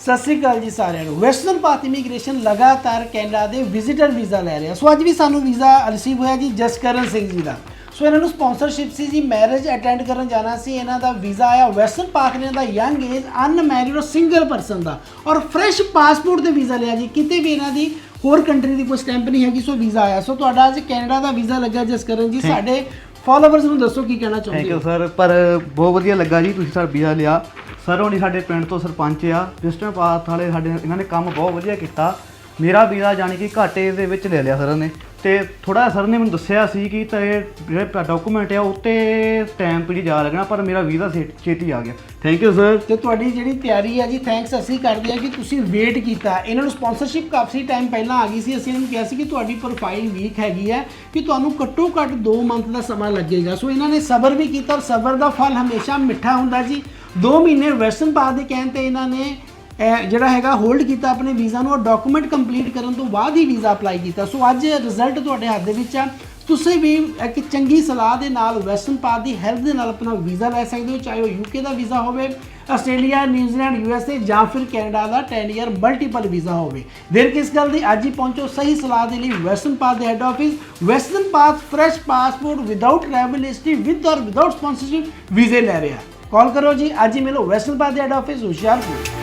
ਸਤਿ ਸ੍ਰੀ ਅਕਾਲ ਜੀ ਸਾਰਿਆਂ ਨੂੰ। ਵੈਸਟਰਨ ਪਾਥ ਇਮੀਗ੍ਰੇਸ਼ਨ ਲਗਾਤਾਰ ਕੈਨੇਡਾ ਦੇ ਵਿਜ਼ਿਟਰ ਵੀਜ਼ਾ ਲੈ ਰਿਹਾ। ਸੋ ਅੱਜ ਵੀ ਸਾਨੂੰ ਵੀਜ਼ਾ ਰਿਸੀਵ ਹੋਇਆ ਜੀ ਜਸਕਰਨ ਸਿੰਘ ਜੀ ਦਾ। ਸੋ ਇਹਨਾਂ ਨੂੰ ਸਪਾਂਸਰਸ਼ਿਪ ਸੀ ਜੀ ਮੈਰਿਜ ਅਟੈਂਡ ਕਰਨ ਜਾਣਾ ਸੀ। ਇਹਨਾਂ ਦਾ ਵੀਜ਼ਾ ਆਇਆ ਵੈਸਟਰਨ ਪਾਥ ਨੇ ਦਾ ਯੰਗ ਏਜ ਅਨਮੈਰਿਡ ਔਰ ਸਿੰਗਲ ਪਰਸਨ ਦਾ। ਔਰ ਫਰੈਸ਼ ਪਾਸਪੋਰਟ ਤੇ ਵੀਜ਼ਾ ਲਿਆ ਜੀ। ਕਿਤੇ ਵੀ ਇਹਨਾਂ ਦੀ ਹੋਰ ਕੰਟਰੀ ਦੀ ਕੋਈ ਸਟੈਂਪ ਨਹੀਂ ਹੈਗੀ ਸੋ ਵੀਜ਼ਾ ਆਇਆ। ਸੋ ਤੁਹਾਡਾ ਅੱਜ ਕੈਨੇਡਾ ਦਾ ਵੀਜ਼ਾ ਲੱਗਾ ਜਸਕਰਨ ਜੀ। ਸਾਡੇ ਫਾਲੋਅਰਸ ਨੂੰ ਦੱਸੋ ਕੀ ਕਹਿਣਾ ਥੈਂਕ ਚਾਹੁੰਦੇ ਯੂ ਹੋ? ਸਰ ਪਰ ਬਹੁਤ ਵਧੀਆ ਲੱਗਾ ਜੀ ਤੁਸੀਂ ਸਾਡਾ ਵੀਜ਼ਾ ਲਿਆ। ਸਰ ਹੋਣੀ ਸਾਡੇ ਪਿੰਡ ਤੋਂ ਸਰਪੰਚ ਆ। ਵਿਸਟਰਨ ਪਾਥ ਵਾਲੇ ਸਾਡੇ ਇਹਨਾਂ ਨੇ ਕੰਮ ਬਹੁਤ ਵਧੀਆ ਕੀਤਾ। ਮੇਰਾ ਵੀਜ਼ਾ ਜਾਣੀ ਕਿ ਘਾਟੇ ਦੇ ਵਿੱਚ ਲੈ ਲਿਆ ਸਰ ਨੇ ਤੇ ਥੋੜਾ ਸਰ ਨੇ ਮੈਨੂੰ ਦੱਸਿਆ ਸੀ ਕਿ ਤੇ ਜਿਹੜੇ ਡਾਕੂਮੈਂਟ ਆ ਉੱਤੇ ਟਾਈਮ ਪੀਰੀਅਡ ਜਾ ਲੱਗਣਾ, ਪਰ ਮੇਰਾ ਵੀਜ਼ਾ ਛੇਤੀ ਆ ਗਿਆ। ਥੈਂਕ ਯੂ ਸਰ ਤੇ ਤੁਹਾਡੀ ਜਿਹੜੀ ਤਿਆਰੀ ਹੈ ਜੀ ਥੈਂਕਸ ਅਸੀਂ ਕਰਦੇ ਹਾਂ ਕਿ ਤੁਸੀਂ ਵੇਟ ਕੀਤਾ। ਇਹਨਾਂ ਨੂੰ ਸਪਾਂਸਰਸ਼ਿਪ ਕਾਫੀ ਟਾਈਮ ਪਹਿਲਾਂ ਆ ਗਈ ਸੀ। ਅਸੀਂ ਇਹਨਾਂ ਨੂੰ ਕਿਹਾ ਸੀ ਕਿ ਤੁਹਾਡੀ ਪ੍ਰੋਫਾਈਲ ਵੀਕ ਹੈਗੀ ਹੈ ਕਿ ਤੁਹਾਨੂੰ ਘੱਟੋ ਘੱਟ 2 ਮੰਥ ਦਾ ਸਮਾਂ ਲੱਗੇਗਾ। ਸੋ ਇਹਨਾਂ ਨੇ ਸਬਰ ਵੀ ਕੀਤਾ ਔਰ ਸਬਰ ਦਾ ਫਲ ਹਮੇਸ਼ਾ ਮਿੱਠਾ ਹੁੰਦਾ ਜੀ। 2 ਮਹੀਨੇ ਵੈਸਟਰਨ ਪਾਸ ਦੇ ਕਹਿਣ ਤੇ ਇਹਨਾਂ ਨੇ ਜਿਹੜਾ ਹੈਗਾ ਹੋਲਡ ਕੀਤਾ ਆਪਣੇ ਵੀਜ਼ਾ ਨੂੰ ਔਰ ਡਾਕੂਮੈਂਟ ਕੰਪਲੀਟ ਕਰਨ ਤੋਂ ਬਾਅਦ ਹੀ ਵੀਜ਼ਾ ਅਪਲਾਈ ਕੀਤਾ। ਸੋ ਅੱਜ ਰਿਜ਼ਲਟ ਤੁਹਾਡੇ ਹੱਥ ਦੇ ਵਿੱਚ ਆ। ਤੁਸੀਂ ਵੀ ਇੱਕ ਚੰਗੀ ਸਲਾਹ ਦੇ ਨਾਲ ਵੈਸਟਰਨ ਪਾਥ ਦੀ ਹੈਲਪ ਦੇ ਨਾਲ ਆਪਣਾ ਵੀਜ਼ਾ ਲੈ ਸਕਦੇ ਹੋ, ਚਾਹੇ ਉਹ ਯੂਕੇ ਦਾ ਵੀਜ਼ਾ ਹੋਵੇ ਆਸਟ੍ਰੇਲੀਆ ਨਿਊਜ਼ੀਲੈਂਡ ਯੂਐਸਏ ਜਾਂ ਫਿਰ ਕੈਨੇਡਾ ਦਾ 10 ਇਅਰ ਮਲਟੀਪਲ ਵੀਜ਼ਾ ਹੋਵੇ। ਦੇਰ ਕਿਸ ਗੱਲ ਦੀ ਅੱਜ ਹੀ ਪਹੁੰਚੋ ਸਹੀ ਸਲਾਹ ਦੇ ਲਈ ਵੈਸਟਰਨ ਪਾਥ ਦੇ head office Western Path fresh passport without travel history with or without sponsorship ਵੀਜ਼ੇ ਲੈ ਰਿਹਾ। ਕਾਲ ਕਰੋ ਜੀ, ਅੱਜ ਹੀ ਮਿਲੋ ਵੈਸਟਰਨ ਪਾਥ ਦੇ ਹੈੱਡ ਆਫਿਸ ਹੁਸ਼ਿਆਰਪੁਰ।